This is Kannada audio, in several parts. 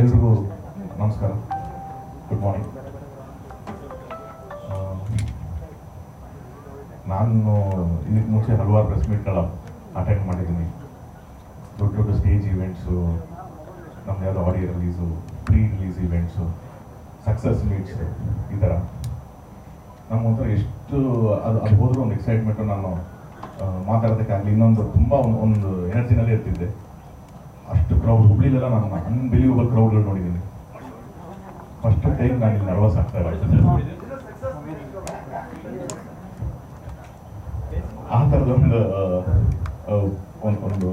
ಎಲ್ರಿಗೂ ನಮಸ್ಕಾರ. ಗುಡ್ ಮಾರ್ನಿಂಗ್ ನಾನು ಇದಕ್ಕೆ ಮುಂಚೆ ಹಲವಾರು ಪ್ರೆಸ್ ಮೀಟ್ಗಳ ಅಟೆಂಡ್ ಮಾಡಿದ್ದೀನಿ. ದೊಡ್ಡ ದೊಡ್ಡ ಸ್ಟೇಜ್ ಇವೆಂಟ್ಸು ನಮ್ಮ ಯಾವುದೋ audio release pre release events success meets ಈ ಥರ ನಮ್ಮ ಒಂಥರ ಎಷ್ಟು ಅದು ಅದು ಹೋದರೂ ಒಂದು ಎಕ್ಸೈಟ್ಮೆಂಟು ನಾನು ಮಾತಾಡೋದಕ್ಕೆ ಮಾತಾಡೋದಕ್ಕಾಗಲಿ. ಇನ್ನೊಂದು ತುಂಬ ಒಂದು ಒಂದು ಎನರ್ಜಿನಲ್ಲೇ ಇರ್ತಿದ್ದೆ. ಅಷ್ಟು ಕ್ರೌಡ್ ಹುಬ್ಳಿಲೆಲ್ಲ ನಾನು ಅನ್ಬಿಲೀವಬಲ್ ಕ್ರೌಡ್ಗಳು ನೋಡಿದ್ದೀನಿ. ಫಸ್ಟ್ ಟೈಮ್ ನಾನು ಇಲ್ಲಿ ನರ್ವಸ್ ಆಗ್ತಾ ಇಲ್ಲ ಆ ಥರದ ಒಂದು ಒಂದು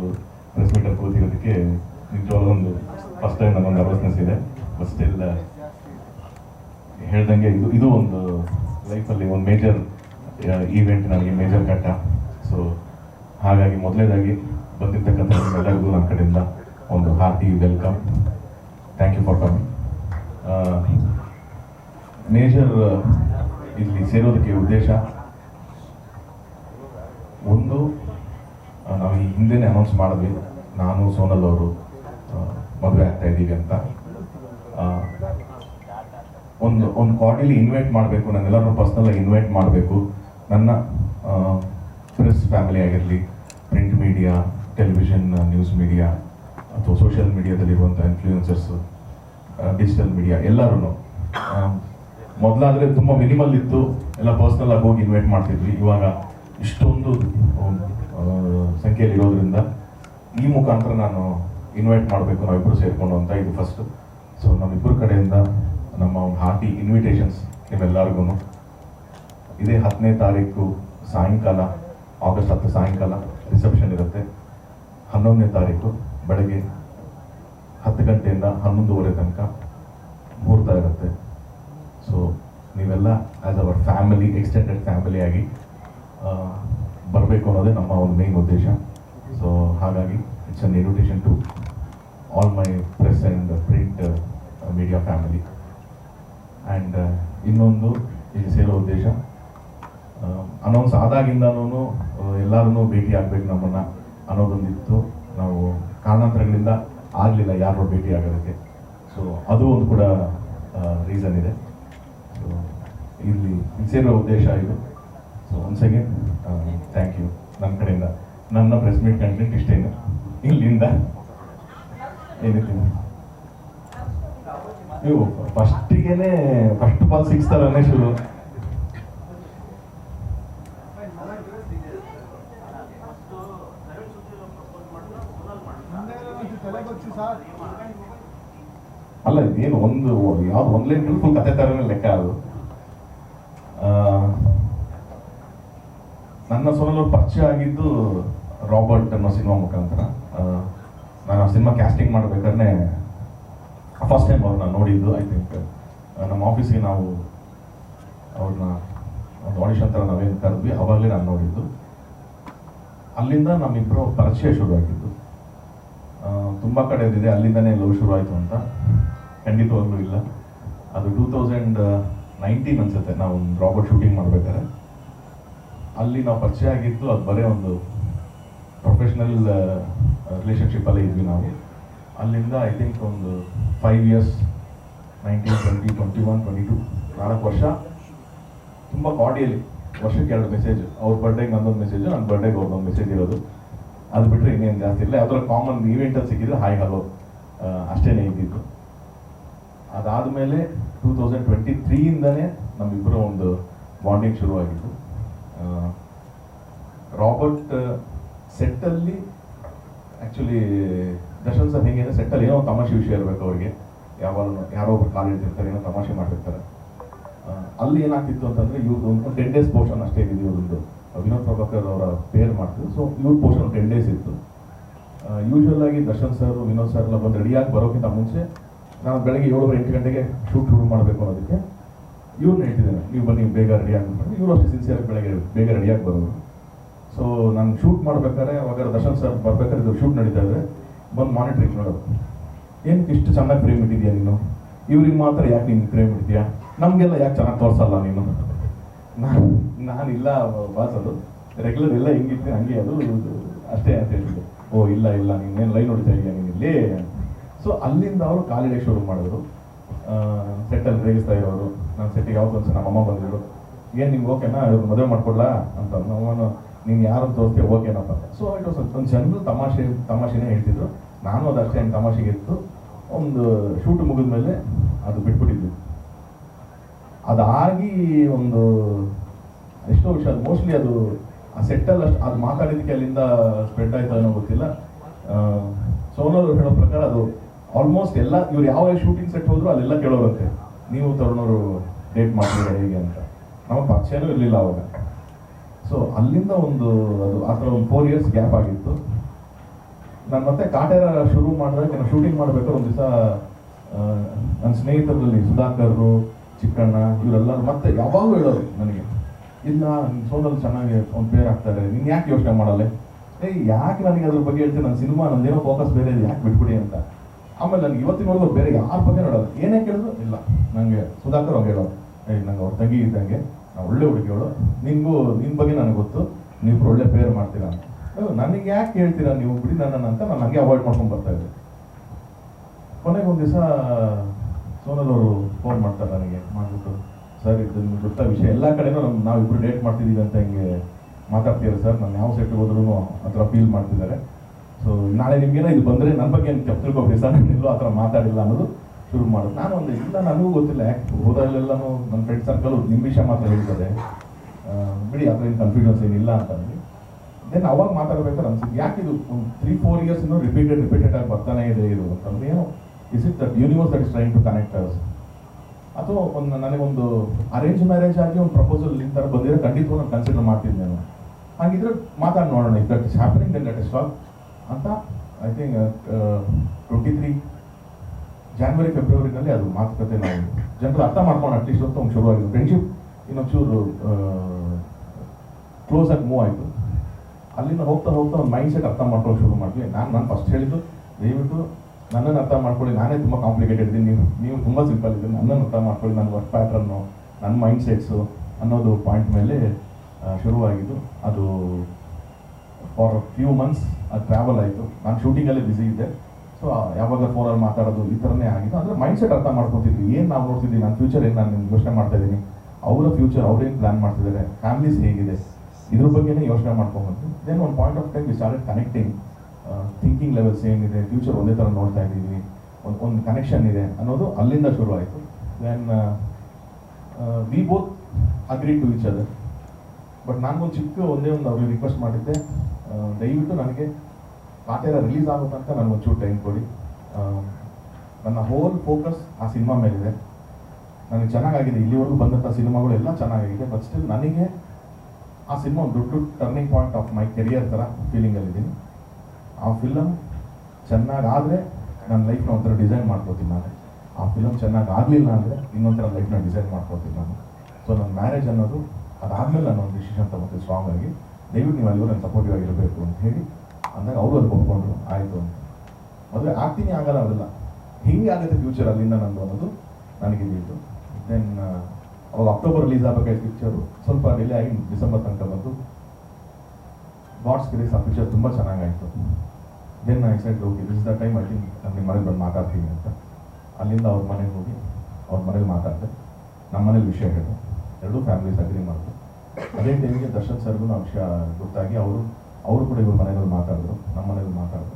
ಪ್ರೆಸ್ ಮೀಟರ್ ಕೂತಿರೋದಕ್ಕೆ ನಿಜವಾಗ್ಲೂ ಒಂದು ಫಸ್ಟ್ ಟೈಮ್ ನನ್ನ ನರ್ವಸ್ನೆಸ್ ಇದೆ. ಬಟ್ ಸ್ಟಿಲ್ ಹೇಳ್ದಂಗೆ ಇದು ಇದು ಒಂದು ಲೈಫಲ್ಲಿ ಒಂದು ಮೇಜರ್ ಈವೆಂಟ್ ನನಗೆ ಮೇಜರ್ ಘಟ್ಟ. ಸೊ ಹಾಗಾಗಿ ಮೊದಲನೇದಾಗಿ ಬಂದಿರ್ತಕ್ಕಂಥ ಎಲ್ಲರಿಗೂ ನನ್ನ ಕಡೆಯಿಂದ hearty welcome thank you for coming major ಇಲ್ಲಿ ಸೇರೋದಕ್ಕೆ ಉದ್ದೇಶ, ಒಂದು ನಾವು ಈ ಹಿಂದೆನೇ ಅನೌನ್ಸ್ ಮಾಡಿದ್ವಿ ನಾನು, ಸೋನಲ್ ಅವರು ಮದುವೆ ಆಗ್ತಾ ಇದ್ದೀವಿ ಅಂತ. ಒಂದು ಒಂದು ಕಾರ್ಡಿಲಿ ಇನ್ವೈಟ್ ಮಾಡಬೇಕು. ನನ್ನೆಲ್ಲರನ್ನು ಪರ್ಸ್ನಲ್ ಇನ್ವೈಟ್ ಮಾಡಬೇಕು. ನನ್ನ ಪ್ರೆಸ್ ಫ್ಯಾಮಿಲಿ ಆಗಿರಲಿ print media television news media ಅಥವಾ ಸೋಷಿಯಲ್ ಮೀಡಿಯಾದಲ್ಲಿರುವಂಥ ಇನ್ಫ್ಲೂಯೆನ್ಸರ್ಸ್ ಡಿಜಿಟಲ್ ಮೀಡಿಯಾ ಎಲ್ಲರೂ ಮೊದಲಾದರೆ ತುಂಬ ಮಿನಿಮಲ್ ಇತ್ತು, ಎಲ್ಲ ಪರ್ಸ್ನಲ್ ಆಗಿ ಹೋಗಿ ಇನ್ವೈಟ್ ಮಾಡ್ತಿದ್ವಿ. ಇವಾಗ ಇಷ್ಟೊಂದು ಸಂಖ್ಯೆಯಲ್ಲಿ ಇರೋದ್ರಿಂದ ಈ ಮುಖಾಂತರ ನಾನು ಇನ್ವೈಟ್ ಮಾಡಬೇಕು ನಾವಿಬ್ಬರು ಸೇರಿಕೊಂಡು ಅಂತ ಇದು ಫಸ್ಟ್ ಸೊ ನಮ್ಮಿಬ್ಬರ ಕಡೆಯಿಂದ ನಮ್ಮ ಒಂದು ಹಾರ್ಟಿ ಇನ್ವಿಟೇಷನ್ಸ್ ನಿಮ್ಮೆಲ್ಲರಿಗೂ ಇದೇ ಹತ್ತನೇ ತಾರೀಕು ಸಾಯಂಕಾಲ ಆಗಸ್ಟ್ ಹತ್ತು ಸಾಯಂಕಾಲ ರಿಸೆಪ್ಷನ್ ಇರುತ್ತೆ. ಹನ್ನೊಂದನೇ ತಾರೀಕು. ಬೆಳಗ್ಗೆ ಹತ್ತು ಗಂಟೆಯಿಂದ ಹನ್ನೊಂದುವರೆ ತನಕ ಮುಹೂರ್ತ ಇರುತ್ತೆ. ಸೊ ನೀವೆಲ್ಲ ಆ್ಯಸ್ ಅವರ್ ಫ್ಯಾಮಿಲಿ ಎಕ್ಸ್ಟೆಂಡೆಡ್ ಫ್ಯಾಮಿಲಿಯಾಗಿ ಬರಬೇಕು ಅನ್ನೋದೇ ನಮ್ಮ ಒಂದು ಮೇನ್ ಉದ್ದೇಶ. ಸೊ ಹಾಗಾಗಿ it's an invitation to all my press and print media family and ಇನ್ನೊಂದು ಇಲ್ಲಿ ಸೇರೋ ಉದ್ದೇಶ ಅನೌನ್ಸ್ ಆದಾಗಿಂದನೂ ಎಲ್ಲರೂ ಭೇಟಿ ಆಗಬೇಕು ನಮ್ಮನ್ನು ಅನ್ನೋದೊಂದಿತ್ತು. ನಾವು ಕಾರಣಾಂತರಗಳಿಂದ ಆಗಲಿಲ್ಲ ಯಾರೋ ಭೇಟಿ ಆಗೋದಕ್ಕೆ. ಸೊ ಅದು ಒಂದು ಕೂಡ ರೀಸನ್ ಇದೆ. ಸೊ ಇಲ್ಲಿ ಸೇರೋ ಉದ್ದೇಶ ಇದು? So once again thank you ನನ್ನ ಕಡೆಯಿಂದ, ನನ್ನ ಪ್ರೆಸ್ ಮೀಟ್ ಕಂಟೆಂಟ್ ಇಷ್ಟೇನು ಇಲ್ಲಿಂದ ಏನಿತ್ತು ನೀವು ಫಸ್ಟಿಗೆ ಫಸ್ಟ್ ಬಾಲ್ ಸಿಕ್ಸ್ ಥರನೇ ಶುರು ತಲೆಗೊಚ್ಚಿ ಸರ್ ಅಲ್ಲ, ಇದೇನು ಒಂದು ಯಾವ್ದು ಒಂದು ಲೈನ್ ಫುಲ್ ಕತೆ ಥರನೇ ಲೆಕ್ಕ ಅದು. ನನ್ನ ಸೋನಲು ಪರಿಚಯ ಆಗಿದ್ದು ರಾಬರ್ಟ್ ಅನ್ನೋ ಸಿನಿಮಾ ಮುಖಾಂತರ. ನಾನು ಆ ಸಿನಿಮಾ ಕ್ಯಾಸ್ಟಿಂಗ್ ಮಾಡ್ಬೇಕಾದ್ರೆ ಫಸ್ಟ್ ಟೈಮ್ ಅವ್ರನ್ನ ನೋಡಿದ್ದು ಐ ಥಿಂಕ್ ನಮ್ಮ ಆಫೀಸಿಗೆ ನಾವು ಅವ್ರನ್ನ ಒಂದು ಆಡಿಷನ್ ಥರ ನಾವೇನು ಕರೆದ್ವಿ ಅವಾಗಲೇ ನಾನು ನೋಡಿದ್ದು. ಅಲ್ಲಿಂದ ನಮ್ಮಿಬ್ಬರು ಪರಿಚಯ ಶುರುವಾಗಿದ್ದು. ತುಂಬ ಕಡೆ ಇದೆ ಅಲ್ಲಿಂದನೇ ಲವ್ ಶುರು ಆಯಿತು ಅಂತ. ಖಂಡಿತವಾಗ್ಲೂ ಇಲ್ಲ. ಅದು ಟೂ ತೌಸಂಡ್ ನೈನ್ಟೀನ್ ಅನ್ಸುತ್ತೆ. ನಾವು ಒಂದು ರಾಬರ್ಟ್ ಶೂಟಿಂಗ್ ಮಾಡಬೇಕಾದ್ರೆ. ಅಲ್ಲಿ ನಾವು ಪರಿಚಯ ಆಗಿದ್ದು, ಅದು ಬರೀ ಒಂದು ಪ್ರೊಫೆಷ್ನಲ್ ರಿಲೇಷನ್ಶಿಪ್ಪಲ್ಲೇ ಇದ್ವಿ ನಾವು. ಅಲ್ಲಿಂದ ಐ ಥಿಂಕ್ ಒಂದು five years nineteen twenty twenty one twenty two ನಾಲ್ಕು ವರ್ಷ. ತುಂಬ ಕಾಡಿಯಲ್ಲಿ ವರ್ಷಕ್ಕೆ ಎರಡು ಮೆಸೇಜ್ ಅವ್ರ ಬರ್ಡೇಗೆ ನಂದೊಂದು ಮೆಸೇಜ್ ನನ್ನ ಬರ್ಡೇಗೆ ಅವ್ರದ್ದೊಂದು ಮೆಸೇಜ್ ಇರೋದು. ಅದು ಬಿಟ್ಟರೆ ಇನ್ನೇನು ಜಾಸ್ತಿ ಇಲ್ಲ. ಯಾವ್ದಾದ್ರು ಕಾಮನ್ ಈವೆಂಟಲ್ಲಿ ಸಿಕ್ಕಿದ್ರೆ ಹಾಯ್ ಹಲೋ ಅಷ್ಟೇನೇ ಇದ್ದಿದ್ದು. ಅದಾದಮೇಲೆ ಟೂ ತೌಸಂಡ್ ಟ್ವೆಂಟಿ ತ್ರೀಯಿಂದನೇ ನಮ್ಮಿಬ್ಬರ ಒಂದು ಬಾಂಡಿಂಗ್ ಶುರುವಾಗಿತ್ತು. ರಾಬರ್ಟ್ ಸೆಟ್ಟಲ್ಲಿ ಆ್ಯಕ್ಚುಲಿ ದರ್ಶನ್ ಸರ್ ಹೇಗೆ ಸೆಟ್ಟಲ್ಲಿ ಏನೋ ತಮಾಷೆ ವಿಷಯ ಇರಬೇಕು ಅವ್ರಿಗೆ. ಯಾವಾಗ ಯಾರೋ ಒಬ್ರು ಕಾಲು ಇಡ್ತಿರ್ತಾರೆ ಏನೋ ತಮಾಷೆ ಮಾಡಿರ್ತಾರೆ ಅಲ್ಲಿ ಏನಾಗ್ತಿತ್ತು ಅಂತಂದ್ರೆ, ಇವ್ರದ್ದು ಒಂದು ಟೆನ್ ಡೇಸ್ ಪೋರ್ಷನ್ ಅಷ್ಟೇ ಇದ್ದಿದ್ದು ಇವ್ರದ್ದು. ವಿನೋದ್ ಪ್ರಭಾಕರ್ ಅವರ ಪೇರ್ ಮಾಡ್ತೀವಿ. ಸೊ ಇವ್ರ ಪೋರ್ಷನ್ ಟೆನ್ ಡೇಸ್ ಇತ್ತು. ಯೂಶ್ವಲ್ ಆಗಿ ದರ್ಶನ್ ಸರ್ ವಿನೋದ್ ಸರ್ ಎಲ್ಲ ಬಂದು ರೆಡಿಯಾಗಿ ಬರೋಕ್ಕಿಂತ ಮುಂಚೆ ನಾನು ಬೆಳಗ್ಗೆ ಏಳುವರೆ ಎಂಟು ಗಂಟೆಗೆ ಶೂಟ್ ಶುರು ಮಾಡಬೇಕು ಅನ್ನೋದಕ್ಕೆ ಇವ್ರನ್ನ ಹೇಳ್ತಿದ್ದೇನೆ. ನೀವು ಬನ್ನಿ, ಬೇಗ ರೆಡಿ ಆಗಿ ಇವರು ಅಷ್ಟು ಸಿನ್ಸಿಯರ್ ಬೆಳಗ್ಗೆ ಬೇಗ ರೆಡಿಯಾಗಿ ಬರೋರು. ಸೊ ನಾನು ಶೂಟ್ ಮಾಡ್ಬೇಕಾದ್ರೆ ಅವಾಗ ದರ್ಶನ್ ಸರ್ ಬರ್ಬೇಕಾದ್ರೆ ಇದು ಶೂಟ್ ನಡೀತಾ ಇದ್ರೆ ಬಂದು ಮಾನಿಟ್ರಿಂಗ್ ನೋಡೋದು. ಏನಕ್ಕೆ ಇಷ್ಟು ಚೆನ್ನಾಗಿ ಪ್ರೇಮ್ ಇಟ್ಟಿದ್ಯಾ ನೀನು? ಇವ್ರಿಗೆ ಮಾತ್ರ ಯಾಕೆ ನೀನು ಪ್ರೇಮ್ ಇಟ್ಟಿದ್ಯಾ ನಮಗೆಲ್ಲ ಯಾಕೆ ಚೆನ್ನಾಗಿ ತೋರಿಸಲ್ಲ ನೀನು? ನಾನು ಇಲ್ಲ ಬಾಸ್ ಅದು. ರೆಗ್ಯುಲರ್ ಎಲ್ಲ ಹೆಂಗಿತ್ತು, ಹಂಗೆ ಅದು ಅಷ್ಟೇ ಅಂತ ಹೇಳಿದ್ರು ಓ, ಇಲ್ಲ ಇಲ್ಲ, ನೀನೇನು ಲೈನ್ ಹೊಡಿತಾ ಇದೆಯಾ ನೀನು ಇಲ್ಲಿ? ಸೊ ಅಲ್ಲಿಂದ ಅವರು ಕಾಲಿಡೆ ಶುರು ಮಾಡಿದ್ರು. ಸೆಟ್ಟಲ್ಲಿ ರೇಗಿಸ್ತಾ ಇರೋರು. ನಾನು ಸೆಟ್ಟಿಗೆ ಯಾವ ಒಂದ್ಸಲ ನಮ್ಮ ಅಮ್ಮ ಬಂದಿದ್ರು ಏನು ನಿಮ್ಗೆ ಓಕೆನಾ ಇವ್ರು ಮದುವೆ ಮಾಡ್ಕೊಡ್ಲಾ? ಅಂತ ನಮ್ಮನ್ನು ನೀನು ಯಾರು ತೋರಿಸ್ತೀಯ? ಓಕೆನಪ್ಪ ಸೊ ಇಟ್ ವಾಸ್ ಒಂದು ಜನರು ತಮಾಷೆ, ತಮಾಷೆನೇ ಹೇಳ್ತಿದ್ರು. ನಾನು ಅದು ಅಷ್ಟೇ ಹಂಗೆ ತಮಾಷೆಗೆ ಇತ್ತು. ಒಂದು ಶೂಟ್ ಮುಗಿದ ಮೇಲೆ ಅದು ಬಿಟ್ಬಿಟ್ಟಿದ್ವಿ. ಅದಾಗಿ ಒಂದು ಎಷ್ಟೋ ವಿಷಯ ಮೋಸ್ಟ್ಲಿ ಅದು, ಆ ಸೆಟ್ಟಲ್ಲಿ ಅಷ್ಟು, ಅದು ಮಾತಾಡಿದ್ದಕ್ಕೆ ಅಲ್ಲಿಂದ ಸ್ಪ್ರೆಡ್ ಆಯ್ತು ಅನ್ನೋ ಗೊತ್ತಿಲ್ಲ. ಸೋನಲ್ ಹೇಳೋ ಪ್ರಕಾರ ಅದು ಆಲ್ಮೋಸ್ಟ್ ಎಲ್ಲ, ಇವ್ರು ಯಾವ ಶೂಟಿಂಗ್ ಸೆಟ್ ಹೋದ್ರು ಅಲ್ಲೆಲ್ಲ ಕೇಳೋರಂತೆ ನೀವು ತರುಣವರು ಡೇಟ್ ಮಾಡ್ತೀರಾ ಹೇಗೆ ಅಂತ. ನಮಗೆ ಪರಿಚಯನೂ ಇರಲಿಲ್ಲ ಅವಾಗ. ಸೊ ಅಲ್ಲಿಂದ ಒಂದು, ಅದು ಆ ಥರ ಒಂದು ಫೋರ್ ಇಯರ್ಸ್ ಗ್ಯಾಪ್ ಆಗಿತ್ತು. ನಾನು ಮತ್ತೆ ಕಾಟೇರ ಶುರು ಮಾಡಿದಾಗ ನಾನು ಶೂಟಿಂಗ್ ಮಾಡಬೇಕು ಒಂದು ದಿವಸ ನನ್ನ ಸ್ನೇಹಿತರಲ್ಲಿ ಸುಧಾಕರ್ ಚಿಕ್ಕಣ್ಣ, ಇವರೆಲ್ಲರೂ ಮತ್ತೆ ಯಾವಾಗಲೂ ಹೇಳೋರು ನನಗೆ. ಇಲ್ಲ ಸೋಲಲ್ಲಿ ಚೆನ್ನಾಗಿ ಅವ್ನು ಪೇರ್ ಆಗ್ತಾರೆ. ನೀನು ಯಾಕೆ ಯೋಚನೆ ಮಾಡಲ್ಲ? ಏ, ಯಾಕೆ ನನಗೆ ಅದ್ರ ಬಗ್ಗೆ ಹೇಳ್ತೀನಿ ನನ್ನ ಸಿನಿಮಾ ನಂದೇನೋ ಫೋಕಸ್ ಬೇರೆ ಇದೆ, ಯಾಕೆ ಬಿಟ್ಬಿಡಿ ಅಂತ. ಆಮೇಲೆ ನನಗೆ ಇವತ್ತಿನವರೆಗೂ ಬೇರೆ ಯಾರ ಬಗ್ಗೆ ನೋಡೋದು ಏನೇ ಕೇಳಿದ್ರು, ಇಲ್ಲ. ನನಗೆ ಸುಧಾಕರ್ ಅವ್ರು ಹೇಳೋರು. ಏಯ್, ನಂಗೆ ಅವ್ರ ತಂಗಿ ಇದ್ದಂಗೆ ನಾವು ಒಳ್ಳೆ ಹುಡುಗಿಗಳು ನಿಮಗೂ ನಿಮ್ಮ ಬಗ್ಗೆ ನನಗೆ ಗೊತ್ತು. ನೀವು ಒಳ್ಳೆ ಪೇರ್ ಮಾಡ್ತೀರಾ ಅಂತ. ನನಗೆ ಯಾಕೆ ಹೇಳ್ತೀರಾ ನೀವು? ಬಿಡಿ ನನ್ನನ್ನು ಅಂತ ನಾನು ಹಂಗೆ ಅವಾಯ್ಡ್ ಮಾಡ್ಕೊಂಡು ಬರ್ತಾ ಇದ್ದೆ. ಕೊನೆಗೆ ಒಂದು ದಿವಸ ಸೋನಲ್ ಅವರು ಫೋನ್ ಮಾಡ್ತಾರೆ ನನಗೆ, ಮಾಡ್ಬಿಟ್ಟು. ಸರ್, ಇದು ನಿಮ್ಗೆ ಗೊತ್ತಾ ವಿಷಯ. ಎಲ್ಲ ಕಡೆನೂ ನಮ್ಮ ನಾವಿಬ್ರು ಡೇಟ್ ಮಾಡ್ತಿದ್ದೀವಿ ಅಂತ ಹಿಂಗೆ ಮಾತಾಡ್ತೀರಾ ಸರ್. ನಾನು ಯಾವ ಸೆಟ್ ಹೋದ್ರೂ ಆ ಥರ ಫೀಲ್ ಮಾಡ್ತಿದ್ದಾರೆ. ಸೊ ನಾಳೆ ನಿಮಗೇನೋ ಇದು ಬಂದರೆ ನನ್ನ ಬಗ್ಗೆ ಏನು ತಪ್ಪು ಸರ್. ನಾನು ಎಲ್ಲೂ ಆ ಥರ ಮಾತಾಡಿಲ್ಲ ಅನ್ನೋದು ಶುರು ಮಾಡೋದು. ನಾನು ಒಂದು ಇಲ್ಲ, ನನಗೂ ಗೊತ್ತಿಲ್ಲ. ಯಾಕೆ ಹೋದಾಗಲೆಲ್ಲನೂ ನನ್ನ ಫ್ರೆಂಡ್ ಸರ್ಕಲ್ ನಿಮ್ಮ ವಿಷಯ ಮಾತ್ರ ಹೇಳ್ತದೆ ಬಿಡಿ, ಆ ಥರ ಏನು ಕನ್ಫ್ಯೂಷನ್ಸ್ ಏನಿಲ್ಲ ಅಂತಂದು ದೆನ್ ಅವಾಗ ಮಾತಾಡ್ಬೇಕಾದ್ರೆ ಅನ್ಸುತ್ತೆ ಯಾಕೆ ಇದು ಒಂದು ತ್ರೀ ಫೋರ್ ಇಯರ್ಸ್ ಇನ್ನೂ ರಿಪೀಟೆಡ್ ರಿಪೀಟೆಡ್ ಆಗಿ ಬರ್ತಾನೆ ಇದೆ ಇದು ಅಂತಂದ್ರೆ ಏನು is it that universe that is trying to connect us ಅಥವಾ ಒಂದು ನನಗೊಂದು ಅರೇಂಜ್ ಮ್ಯಾರೇಜ್ ಆಗಿ ಒಂದು ಪ್ರಪೋಸಲ್ ಥರ ಬಂದಿರೋ ಖಂಡಿತವಾಗಿ ನಾನು ಕನ್ಸಿಡರ್ ಮಾಡ್ತೀನಿ ನಾನು. ಹಾಗಿದ್ರೆ ಮಾತಾಡಿ ನೋಡೋಣ if that is happening then that is ಅಂತ I think twenty three January ಫೆಬ್ರವರಿನಲ್ಲಿ ಅದು ಮಾತುಕತೆ ನಾವು ಜನರು ಅರ್ಥ ಮಾಡ್ಕೊಂಡು ಅಟ್ಲೀಸ್ಟ್ ಅಂತ ಒಂದು ಶುರುವಾಗಿದೆ ಫ್ರೆಂಡ್ಶಿಪ್ ಇನ್ನೊಂಚೂರು ಕ್ಲೋಸ್ ಆಗಿ ಮೂವ್ ಆಯಿತು. ಅಲ್ಲಿಂದ ಹೋಗ್ತಾ ಹೋಗ್ತಾ ಒಂದು ಮೈಂಡ್ ಸೆಟ್ ಅರ್ಥ ಮಾಡ್ಕೊಂಡು ಶುರು ಮಾಡಿದ್ವಿ. ನಾನು ನಾನು ಫಸ್ಟ್ ಹೇಳಿದ್ದು, ದಯವಿಟ್ಟು ನನ್ನನ್ನು ಅರ್ಥ ಮಾಡ್ಕೊಳ್ಳಿ, ನಾನೇ ತುಂಬ ಕಾಂಪ್ಲಿಕೇಟೆಡ್ ಇದ್ದೀನಿ. ನೀವು ನೀವು ತುಂಬ ಸಿಂಪಲ್ ಇದ್ದೀನಿ ನನ್ನನ್ನು ಅರ್ಥ ಮಾಡ್ಕೊಳ್ಳಿ, ನನ್ನ ವರ್ಕ್ ಪ್ಯಾಟ್ರನ್ನು ನನ್ನ ಮೈಂಡ್ ಸೆಟ್ಸು ಅನ್ನೋದು ಪಾಯಿಂಟ್ ಮೇಲೆ ಶುರುವಾಗಿದ್ದು, ಅದು ಫಾರ್ ಫ್ಯೂ ಮಂತ್ಸ್ ಅದು ಟ್ರಾವೆಲ್ ಆಯಿತು. ನಾನು ಶೂಟಿಂಗಲ್ಲೇ ಬ್ಯುಸಿ ಇದ್ದೆ. ಸೊ ಯಾವಾಗ ಫೋನಲ್ಲಿ ಮಾತಾಡೋದು ಈ ಥರನೇ ಆಗಿತ್ತು. ಅಂದರೆ ಮೈಂಡ್ ಸೆಟ್ ಅರ್ಥ ಮಾಡ್ಕೊತಿದ್ವಿ. ಏನು ನಾವು ನೋಡ್ತಿದ್ವಿ? ನನ್ನ ಫ್ಯೂಚರ್ ಏನು ನಾನು ಯೋಚನೆ ಮಾಡ್ತಾ ಇದ್ದೀನಿ? ಅವರ ಫ್ಯೂಚರ್ ಅವ್ರೇನು ಪ್ಲ್ಯಾನ್ ಮಾಡ್ತಿದ್ದಾರೆ? ಫ್ಯಾಮಿಲೀಸ್ ಹೇಗಿದೆ? ಇದ್ರ ಬಗ್ಗೆನೇ ಯೋಚನೆ ಮಾಡ್ಕೊಂಬಂತು ದೆನ್ ಒಂದು point of time we started connecting thinking levels ಏನಿದೆ ಫ್ಯೂಚರ್ ಒಂದೇ ಥರ ನೋಡ್ತಾ ಇದ್ದೀವಿ, ಒಂದು ಒಂದು ಕನೆಕ್ಷನ್ ಇದೆ ಅನ್ನೋದು ಅಲ್ಲಿಂದ ಶುರು ಆಯಿತು then we both agree to each other but ನಾನು ಒಂದು ಚಿಕ್ಕ ಒಂದೇ ಒಂದು ಅವ್ರಿಗೆ ರಿಕ್ವೆಸ್ಟ್ ಮಾಡಿದ್ದೆ ದಯವಿಟ್ಟು ನನಗೆ ಕಾಟೇರ ರಿಲೀಸ್ ಆಗೋ ತನಕ ನನಗೆ ಒಂಚೂರು ಟೈಮ್ ಕೊಡಿ. ನನ್ನ ಹೋಲ್ ಫೋಕಸ್ ಆ ಸಿನಿಮಾ ಮೇಲಿದೆ. ನನಗೆ ಚೆನ್ನಾಗಾಗಿದೆ, ಇಲ್ಲಿವರೆಗೂ ಬಂದಂಥ ಸಿನಿಮಾಗಳು ಎಲ್ಲ ಚೆನ್ನಾಗಿದೆ ಬಟ್ ಸ್ಟಿಲ್ ನನಗೆ ಆ ಸಿನಿಮಾ ಒಂದು ದೊಡ್ಡ turning point of my career ಥರ ಫೀಲಿಂಗಲ್ಲಿದ್ದೀನಿ ಆ ಫಿಲಮ್ ಚೆನ್ನಾಗಾದರೆ ನನ್ನ ಲೈಫ್ನ ಒಂಥರ ಡಿಸೈನ್ ಮಾಡ್ಕೋತೀನಿ ನಾನು. ಆ ಫಿಲಮ್ ಚೆನ್ನಾಗಿ ಆಗಲಿಲ್ಲ ಅಂದರೆ ಇನ್ನೊಂಥರ ಲೈಫ್ನ ಡಿಸೈನ್ ಮಾಡ್ಕೋತೀನಿ ನಾನು. ಸೊ ನನ್ನ ಮ್ಯಾರೇಜ್ ಅನ್ನೋದು ಅದಾದಮೇಲೆ ನಾನು ಒಂದು ಡಿಸಿಷನ್ ತಗೋತೀನಿ ಸ್ಟ್ರಾಂಗ್ ಆಗಿ. ದಯವಿಟ್ಟು ನೀವು ಅಲ್ಲಿಗೂ ನನ್ನ ಸಪೋರ್ಟಿವ್ ಆಗಿರಬೇಕು ಅಂತ ಹೇಳಿ ಅಂದಾಗ ಅವರು ಅದಕ್ಕೆ ಒಪ್ಕೊಂಡ್ರು, ಆಯಿತು ಅಂತ. ಮದುವೆ ಆಗ್ತೀನಿ ಆಗಲ್ಲ ಅವೆಲ್ಲ. ಹಿಂಗೆ ಆಗುತ್ತೆ ಫ್ಯೂಚರ್ ಅಲ್ಲಿಂದ ನಂದು ಅನ್ನೋದು ನನಗೆ ಇದು ದೆನ್ ಅವಾಗ ಅಕ್ಟೋಬರ್ ರಿಲೀಸ್ ಆಗಬೇಕಾಯ್ತು ಪಿಕ್ಚರು ಸ್ವಲ್ಪ ಡಿಲೇ ಆಗಿ ಡಿಸೆಂಬರ್ ತನಕ ಬಂತು ಗಾಡ್ಸ್ ಗ್ರೇಸ್ ಆ ಪಿಕ್ಚರ್ ತುಂಬ ಚೆನ್ನಾಗಾಯಿತು then I said okay this the time I think ನಿಮ್ಮ ಮನೇಲಿ ಬಂದು ಮಾತಾಡ್ತೀನಿ ಅಂತ ಅಲ್ಲಿಂದ ಅವ್ರ ಮನೆಗೆ ಹೋಗಿ ಅವ್ರ ಮನೇಲಿ ಮಾತಾಡಿದೆ ನಮ್ಮ ಮನೇಲಿ ವಿಷಯ ಹೇಳಿದೆ ಎರಡೂ ಫ್ಯಾಮಿಲೀಸ್ ಅಗ್ರಿ ಮಾಡಿದ್ರು ಅದೇ ಟೈಮಿಗೆ ದರ್ಶನ್ ಸರ್ಗೂ ಆ ವಿಷಯ ಗೊತ್ತಾಗಿ ಅವರು ಅವರು ಕೂಡ ಇವ್ರ ಮನೆಯಲ್ಲಿ ಮಾತಾಡಿದ್ರು ನಮ್ಮ ಮನೇಲಿ ಮಾತಾಡಿದ್ರು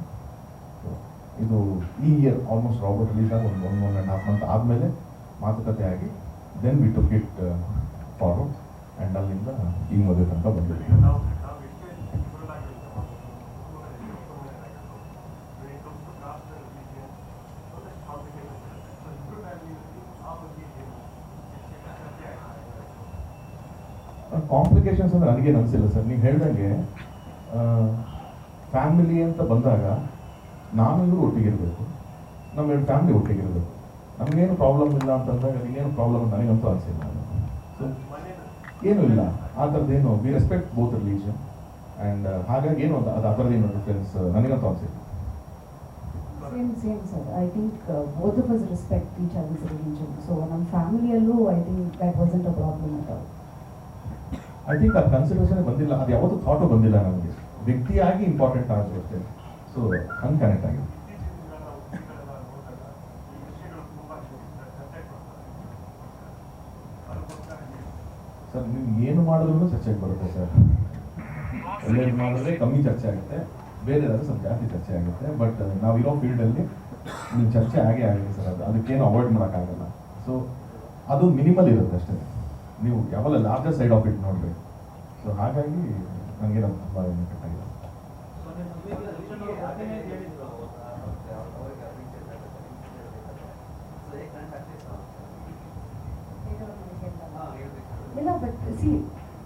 ಇದು ಈ ಇಯರ್ ಆಲ್ಮೋಸ್ಟ್ ರಾಬರ್ಟ್ ರಿಲೀಸ್ ಆಗಿ ಒಂದು ಒಂದು ಒನ್ ಆ್ಯಂಡ್ ಹಾಫ್ ಮಂತ್ ಆದಮೇಲೆ ಮಾತುಕತೆ ಆಗಿ then we took it forward and ಅಲ್ಲಿಂದ ಈ ಮದುವೆ ತನಕ ಬಂದಿದ್ದೀವಿ ಕಾಂಪ್ಲಿಕೇಶನ್ಸ್ ಅಂದ್ರೆ ನನಗೇನು ಅನಿಸಿಲ್ಲ ಸರ್. ನೀವು ಹೇಳ್ದಂಗೆ ಫ್ಯಾಮಿಲಿ ಅಂತ ಬಂದಾಗ ಇವರು ಒಟ್ಟಿಗಿರಬೇಕು. ನಮ್ಮ ಎರಡು ಫ್ಯಾಮಿಲಿ ಒಟ್ಟಿಗಿರಬೇಕು. ನಮಗೇನು ಪ್ರಾಬ್ಲಮ್ ಇಲ್ಲ ಅಂತಂದಾಗ ನೀನೇನು ಪ್ರಾಬ್ಲಮ್ ನನಗಂತೂ ಅನಿಸಿಲ್ಲ ಸೊ ಏನೂ ಇಲ್ಲ. ಆ ಥರದ್ದೇನು we respect both religion and ಹಾಗಾಗಿ ಏನು ಅದು ಆ ಥರದ್ದೇನು ಡಿಫ್ರೆನ್ಸ್ ನನಗಂತೂ ಅನಿಸಿಲ್ಲ. Same same sir I think both of us respect each others religion so ನಮ್ಮ ಫ್ಯಾಮಿಲಿಯಲ್ಲೂ I think that wasn't a problem at all I think ಆ ಕನ್ಸಿಡರೇಷನ್ ಬಂದಿಲ್ಲ. ಅದು ಯಾವತ್ತು ಥಾಟು ಬಂದಿಲ್ಲ ನಮಗೆ. ವ್ಯಕ್ತಿಯಾಗಿ ಇಂಪಾರ್ಟೆಂಟ್ ಆಗಿರುತ್ತೆ ಸೊ ಹಂಗೆ ಕನೆಕ್ಟ್ ಆಗಿದೆ. ಸರ್, ನೀವು ಏನು ಮಾಡಿದ್ರು ಚರ್ಚೆಗೆ ಬರುತ್ತೆ ಸರ್. ಒಳ್ಳೇದು ಮಾಡಿದ್ರೆ ಕಮ್ಮಿ ಚರ್ಚೆ ಆಗುತ್ತೆ. ಬೇರೆ ಏನಾದರೂ ಸ್ವಲ್ಪ ಜಾಸ್ತಿ ಚರ್ಚೆ ಆಗುತ್ತೆ. ಬಟ್ ನಾವು ನಾವಿರೋ ಫೀಲ್ಡಲ್ಲಿ ನಿಮ್ಮ ಚರ್ಚೆ ಆಗೇ ಆಗಿದೆ ಸರ್. ಅದು ಅದಕ್ಕೇನು ಅವಾಯ್ಡ್ ಮಾಡೋಕ್ಕಾಗಲ್ಲ. ಸೊ ಅದು ಮಿನಿಮಲ್ ಇರುತ್ತೆ ಅಷ್ಟೇ. ನೀವು ಯಾವಾಗ ಲಾರ್ಜರ್ ಸೈಡ್ ಆಫ್ ಇಟ್ ನೋಡಬೇಕು. ಸೊ ಹಾಗಾಗಿ ನನಗೆ ನಮ್ಮ ತುಂಬ ಇಂಪಾಕ್ಟ್ ಆಗಿದೆ ಇಲ್ಲ ಬಟ್ ಸಿ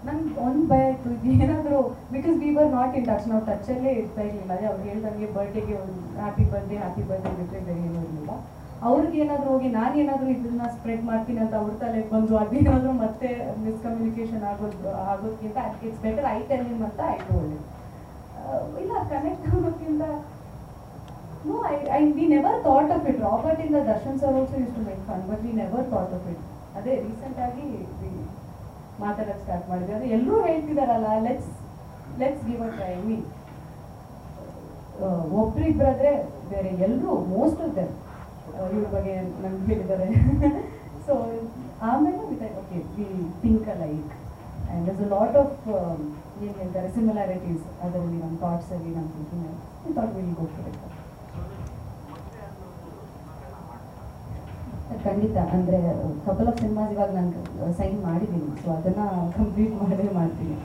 ನನ್ಗೆ ಒಂದು ಭಯ ಆಯ್ತು ಇದು ಏನಾದರೂ because we were not in touch ನಾವು ಟಚಲ್ಲೇ ಇರ್ತಾ ಇರಲಿಲ್ಲ. ಅದೇ ಅವ್ರು ಹೇಳ್ದಂಗೆ ಬರ್ಡೇಗೆ ಒಂದು ಹ್ಯಾಪಿ ಬರ್ಡೇ ಹ್ಯಾಪಿ ಬರ್ಡೇ ಬಿಟ್ಟರೆ ಬೇರೆ ಏನೂ ಇರಲಿಲ್ಲ. ಅವ್ರಿಗೆ ಏನಾದ್ರು ಹೋಗಿ ನಾನು ಏನಾದ್ರು ಇದನ್ನ ಸ್ಪ್ರೆಡ್ ಮಾಡ್ತೀನಿ ಅಂತ ಅವ್ರ ತಲೆಗೆ ಬಂದು ಅದೇನಾದ್ರು ಮತ್ತೆ ಮಿಸ್ಕಮ್ಯುನಿಕೇಶನ್ ಆಗೋದು, ಆಗೋದ್ಕಿಂತ ಇಟ್ಸ್ ಬೆಟರ್ ಐ ಟೆಲ್ ನಿಮ್ ಅಂತ ಐ ಟೋಲ್ಡ್ ಇಲ್ಲ connect ಆಗೋದ್ಕಿಂತ no I I we never thought of it Robert ಇಂದ Darshan sir also is to make fun but we never thought of it. ಅದೇ ರೀಸೆಂಟ್ ಆಗಿ ಮಾತಾಡಕ್ ಸ್ಟಾರ್ಟ್ ಮಾಡಿದ್ವಿ. ಅದು ಎಲ್ಲರೂ ಹೇಳ್ತಿದಾರಲ್ಲ let's let's give a try mean ಒಬ್ರಿಬ್ಬರಾದ್ರೆ ಬೇರೆ ಎಲ್ಲರೂ ಮೋಸ್ಟ್ ಆಫ್ ದೆಮ್ ಇವ್ರ ಬಗ್ಗೆ ನಂಗೆ ಹೇಳಿದ್ದಾರೆ. ಸೊ ಆಮೇಲೆ with okay we think like and is a lot of ಏನು ಹೇಳ್ತಾರೆ ಸಿಮಿಲಾರಿಟೀಸ್ ಅದರಲ್ಲಿ ನಮ್ಮ ಥಾಟ್ಸಲ್ಲಿ ನಮ್ಮ thinking thought will go for it ಖಂಡಿತ. ಅಂದರೆ ಕಪಲ್ ಆಫ್ ಸಿನಿಮಾಸ್ ಇವಾಗ ನಾನು ಸೈನ್ ಮಾಡಿದ್ದೀನಿ. ಸೊ ಅದನ್ನ ಕಂಪ್ಲೀಟ್ ಮಾಡೇ ಮಾಡ್ತೀನಿ.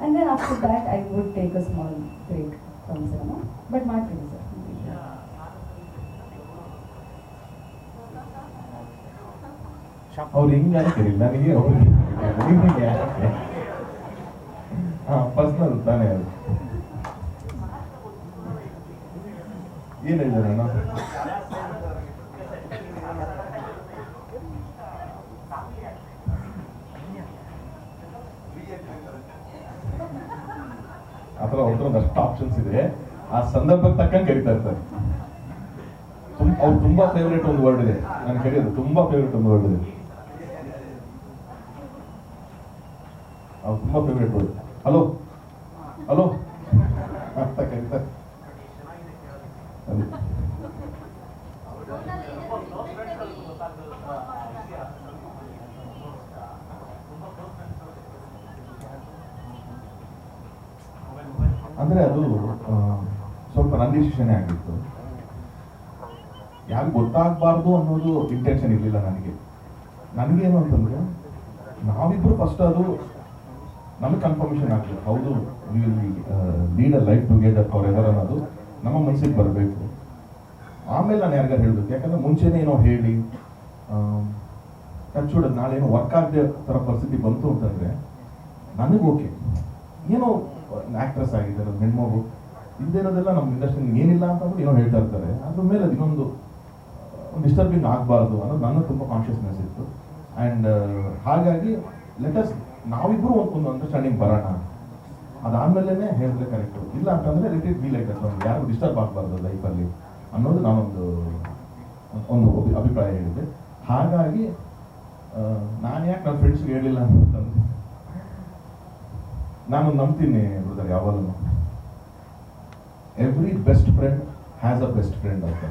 And after that I would take a small break from cinema but ಮಾಡ್ತೀನಿ ಸರ್ ಅವ್ರು ಹಿಂಗೆ ಅಂತೀರಿ ನನಗೆ ಅವ್ರಿಗೆ ನಿಮಗೆ ಯಾಕೆ ಹಾಂ ಪರ್ಸ್ನಲ್ ತಾನೇ ಅದು ಏನು ಹೇಳಿದಾರೆ ಅಣ್ಣ ಆ ಥರ ಅವ್ರ ಒಂದಷ್ಟು ಆಪ್ಷನ್ಸ್ ಇದೆ. ಆ ಸಂದರ್ಭಕ್ಕೆ ತಕ್ಕಂಗೆ ಕರಿತಾ ಇರ್ತಾರೆ. ಅವ್ರು ತುಂಬಾ ಫೇವ್ರೇಟ್ ಒಂದು ವರ್ಡ್ ಇದೆ. ನಾನು ಕರೆಯೋದು ತುಂಬಾ ಫೇವ್ರೇಟ್ ಒಂದು ವರ್ಡ್ ಇದೆ ಅವ್ರು ತುಂಬಾ ಫೇವ್ರೇಟ್ ವರ್ಡ್ ಹಲೋ ಹಲೋ ಅಂತ ಅಂದರೆ ಅದು ಸ್ವಲ್ಪ ನನ್ನ ಡಿಸಿಷನ್ ಆಗಿತ್ತು. ಯಾಕೆ ಗೊತ್ತಾಗಬಾರ್ದು ಅನ್ನೋದು ಇಂಟೆನ್ಷನ್ ಇರಲಿಲ್ಲ ನನಗೆ. ನನಗೇನು ಅಂತಂದ್ರೆ, ನಾವಿಬ್ರು ಫಸ್ಟ್ ಅದು ನಮಗೆ ಕನ್ಫರ್ಮೇಷನ್ ಆಗ್ತದೆ. ಹೌದು lead a life together forever ಅನ್ನೋದು ನಮ್ಮ ಮನಸ್ಸಿಗೆ ಬರಬೇಕು. ಆಮೇಲೆ ನಾನು ಯಾರಿಗಾರು ಹೇಳಬೇಕು, ಯಾಕಂದ್ರೆ ಮುಂಚೆನೇ ಏನೋ ಹೇಳಿ ಟಚ್ ಹೊಡೆದು ನಾಳೆ ಏನೋ ವರ್ಕ್ ಆಗದೆ ಥರ ಪರಿಸ್ಥಿತಿ ಬಂತು ಅಂತಂದರೆ ನನಗೆ ಓಕೆ ಏನೋ ಆ್ಯಕ್ಟ್ರೆಸ್ ಆಗಿದ್ದಾರೆ ಹೆಣ್ಮಗು ಇಲ್ದಿರೋದೆಲ್ಲ ನಮ್ಮ ಇಂಡಸ್ಟ್ರಿ ಏನಿಲ್ಲ ಅಂತಂದ್ರೆ ಏನೋ ಹೇಳ್ತಾ ಇರ್ತಾರೆ. ಅದ್ರ ಮೇಲೆ ಅದು ಇನ್ನೊಂದು ಡಿಸ್ಟರ್ಬಿಂಗ್ ಆಗಬಾರ್ದು ಅನ್ನೋದು ನನ್ನ ತುಂಬ ಕಾನ್ಷಿಯಸ್ನೆಸ್ ಇತ್ತು. ಆ್ಯಂಡ್ ಹಾಗಾಗಿ ಲೆಟಸ್ ನಾವಿಬ್ಬರು ಒಂದು ಅಂಡರ್ಸ್ಟ್ಯಾಂಡಿಂಗ್ ಬರೋಣ ಅದಾದ್ಮೇಲೆ ಹೇಳಿದ್ರೆ ಕರೆಕ್ಟ್ ಇಲ್ಲ ಅಂತಂದ್ರೆ ಲೆಟ್ ಫೀಲ್ ಆಯ್ತು ಯಾರು ಡಿಸ್ಟರ್ಬ್ ಆಗಬಾರ್ದು ಲೈಫಲ್ಲಿ ಅನ್ನೋದು ನಾನೊಂದು ಒಂದು ಅಭಿಪ್ರಾಯ ಹೇಳಿದೆ ಹಾಗಾಗಿ ನಾನು ಯಾಕೆ ನನ್ನ ಫ್ರೆಂಡ್ಸ್ಗೆ ಹೇಳಿಲ್ಲ ಅಂತಂದ್ರೆ, ನಾನು ನಂಬ್ತೀನಿ ಬ್ರದರ್ ಯಾವಾಗಲೂ. Every best friend has a best friend ಅಂತ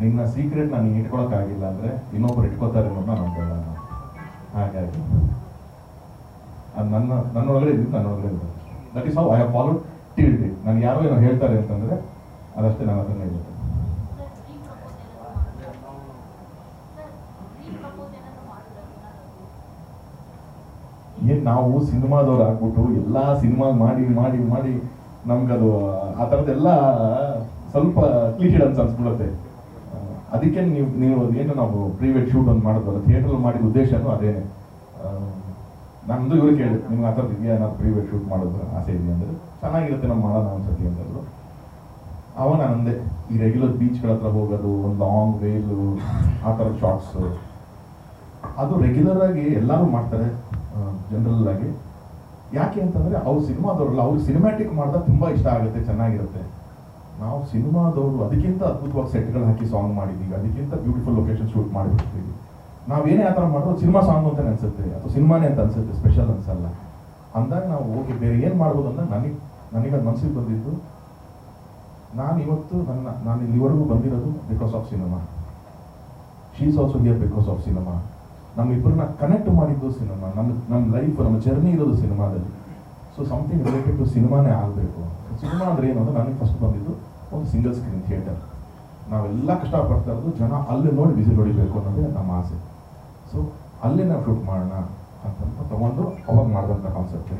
ನಿನ್ನ ಸೀಕ್ರೆಟ್ ನಾನು ಇಟ್ಕೊಳಕ್ಕಾಗಿಲ್ಲ ಅಂದ್ರೆ ಇನ್ನೊಬ್ರು ಇಟ್ಕೋತಾರೆ ಅನ್ನೋದು ನಾನು. ನಂಬಲ್ಲ. ಹಾಗಾಗಿ ನನ್ನ ನನ್ನೊಳಗಡೆ ಇದ್ದು ನನ್ನೊಳಗಡೆ ಇದೆ that is how I have followed till day ನಾನು ಯಾರೋ ಏನೋ ಹೇಳ್ತಾರೆ ಅಂತಂದ್ರೆ ಅದಷ್ಟೇ ನಾನು ಹತ್ರನೇ ಇರುತ್ತೆ ಏನ್ ನಾವು ಸಿನಿಮಾದವ್ರು ಆಗ್ಬಿಟ್ಟು ಎಲ್ಲಾ ಸಿನಿಮಾ ಮಾಡಿ ಮಾಡಿ ಮಾಡಿ ನಮ್ಗದು, ಆ ಥರದ್ದೆಲ್ಲ ಸ್ವಲ್ಪ ಕ್ಲೀಟೆಡ್ ಅಂತ ಅನ್ಸ್ಬಿಡುತ್ತೆ ಅದಕ್ಕೆ ನೀವು ನೀವು ಏನು ನಾವು ಪ್ರೈವೇಟ್ ಶೂಟ್ ಒಂದು ಮಾಡೋದಲ್ಲ ಥಿಯೇಟರ್ ಮಾಡಿದ ಉದ್ದೇಶನೂ ಅದೇನೆ. ಆ, ಇವರು ಕೇಳಿದ್ರು ಕೇಳಿ ನಿಮ್ಗೆ ಆ ಥರದ್ದು ಇದೆಯಾ? ನಾವು ಪ್ರೀವೇಟ್ ಶೂಟ್ ಮಾಡೋದು ಆಸೆ ಇದೆಯಾ? ಅಂದ್ರೆ. ಚೆನ್ನಾಗಿರುತ್ತೆ ನಾವು ಮಾಡೋಣ ಅನ್ಸತಿ ಅಂತಂದ್ರು ಅವ ನಾನು ಅಂದೆ ಈ ರೆಗ್ಯುಲರ್ ಬೀಚ್ಗಳ ಹತ್ರ ಹೋಗೋದು ಒಂದು ಲಾಂಗ್ ವೇಲು ಆ ಥರ ಶಾರ್ಟ್ಸು ಅದು ರೆಗ್ಯುಲರ್ ಆಗಿ ಎಲ್ಲರೂ ಮಾಡ್ತಾರೆ ಜನರಲ್ ಆಗಿ. ಯಾಕೆ ಅಂತಂದ್ರೆ ಅವ್ರು ಸಿನಿಮಾದವ್ರಲ್ಲ ಅವ್ರಿಗೆ ಸಿನಿಮ್ಯಾಟಿಕ್ ಮಾಡಿದಾಗ ತುಂಬಾ ಇಷ್ಟ ಆಗುತ್ತೆ ಚೆನ್ನಾಗಿರುತ್ತೆ. ನಾವು ಸಿನಿಮಾದವರು ಅದಕ್ಕಿಂತ ಅದ್ಭುತವಾಗಿ ಸೆಟ್ಗಳು ಹಾಕಿ ಸಾಂಗ್ ಮಾಡಿದ್ದೀವಿ ಅದಕ್ಕಿಂತ ಬ್ಯೂಟಿಫುಲ್ ಲೊಕೇಶನ್ ಶೂಟ್ ಮಾಡಿಬಿಡ್ತೀವಿ ನಾವೇನೇ ಆ ಥರ ಮಾಡಿದ್ರು ಸಿನಿಮಾ ಸಾಂಗ್ ಅಂತ ಅನಿಸುತ್ತೆ, ಅಥವಾ ಸಿನಿಮಾನೇ ಅಂತ ಅನ್ಸುತ್ತೆ ಸ್ಪೆಷಲ್ ಅನ್ಸಲ್ಲ. ಅಂದಾಗ ನಾವು ಹೋಗಿ ಬೇರೆ ಏನು ಮಾಡ್ಬೋದು ಅಂತ ನನಗೆ ನನಗೆ ಅದು ಮನಸ್ಸಿಗೆ ಬಂದಿದ್ದು, ನಾನು ಇವತ್ತು ನನ್ನ, ನಾನು ಇಲ್ಲಿವರೆಗೂ ಬಂದಿರೋದು because of cinema she's also here because of cinema ನಮ್ಮಿಬ್ಬರನ್ನ connect ಮಾಡಿದ್ದು ಸಿನಿಮಾ ನಮ್ಮ ನಮ್ಮ ಲೈಫ್ ನಮ್ಮ ಜರ್ನಿ ಇರೋದು ಸಿನಿಮಾದಲ್ಲಿ ಸೊ ಸಮಥಿಂಗ್ ರಿಲೇಟೆಡ್ ಟು ಸಿನಿಮಾನೇ ಆಗಬೇಕು. ಸಿನಿಮಾ ಅಂದ್ರೆ ಏನು ಅಂದರೆ ನನಗೆ ಫಸ್ಟ್ ಬಂದಿದ್ದು ಒಂದು ಸಿಂಗಲ್ ಸ್ಕ್ರೀನ್ ಥಿಯೇಟರ್ ನಾವೆಲ್ಲ ಕಷ್ಟಪಡ್ತಾ ಇರೋದು ಜನ ಅಲ್ಲಿ ನೋಡಿ ವಿಸಿಲ್ ಹೊಡಿಬೇಕು ಅನ್ನೋದೇ ನಮ್ಮ ಆಸೆ. ಸೊ ಅಲ್ಲಿ ನಾವು ಶೂಟ್ ಮಾಡೋಣ ಅಂತಂತ ತೊಗೊಂಡು ಅವಾಗ ಮಾಡಿದಂಥ ಕಾನ್ಸೆಪ್ಟ್